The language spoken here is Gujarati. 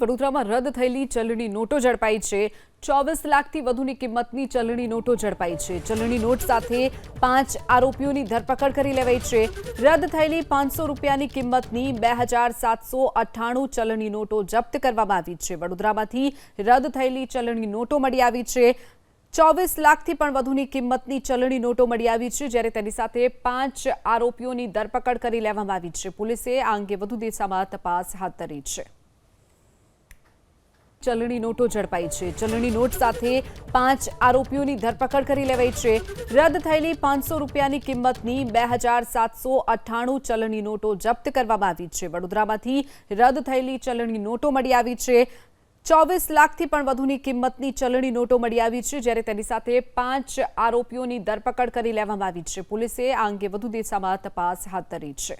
વડોદરામાં રદ થયેલી ચલણી નોટો ઝડપાઈ છે. ચોવીસ લાખથી વધુની કિંમતની ચલણી નોટો ઝડપાઈ છે. ચલણી નોટ સાથે પાંચ આરોપીઓની ધરપકડ કરી લેવાઈ છે. રદ થયેલી પાંચસો રૂપિયાની કિંમતની બે હજાર સાતસો અઠ્ઠાણું ચલણી નોટો જપ્ત કરવામાં આવી છે. વડોદરામાંથી રદ થયેલી ચલણી નોટો મળી આવી છે. ચોવીસ લાખથી પણ વધુની કિંમતની ચલણી નોટો મળી આવી છે, જ્યારે તેની સાથે પાંચ આરોપીઓની ધરપકડ કરી લેવામાં આવી છે. પોલીસે આ અંગે વધુ દિશામાં તપાસ હાથ ધરી છે. ચલણી નોટો ઝડપાઈ છે. ચલણી નોટ સાથે પાંચ આરોપીઓની ધરપકડ કરી લેવાઈ છે. રદ થયેલી પાંચસો રૂપિયાની કિંમતની બે હજાર સાતસો અઠ્ઠાણું ચલણી નોટો જપ્ત કરવામાં આવી છે. વડોદરામાંથી રદ થયેલી ચલણી નોટો મળી આવી છે. ચોવીસ લાખથી પણ વધુની કિંમતની ચલણી નોટો મળી આવી છે, જ્યારે તેની સાથે પાંચ આરોપીઓની ધરપકડ કરી લેવામાં આવી છે. પોલીસે આ અંગે વધુ દિશામાં તપાસ હાથ ધરી છે.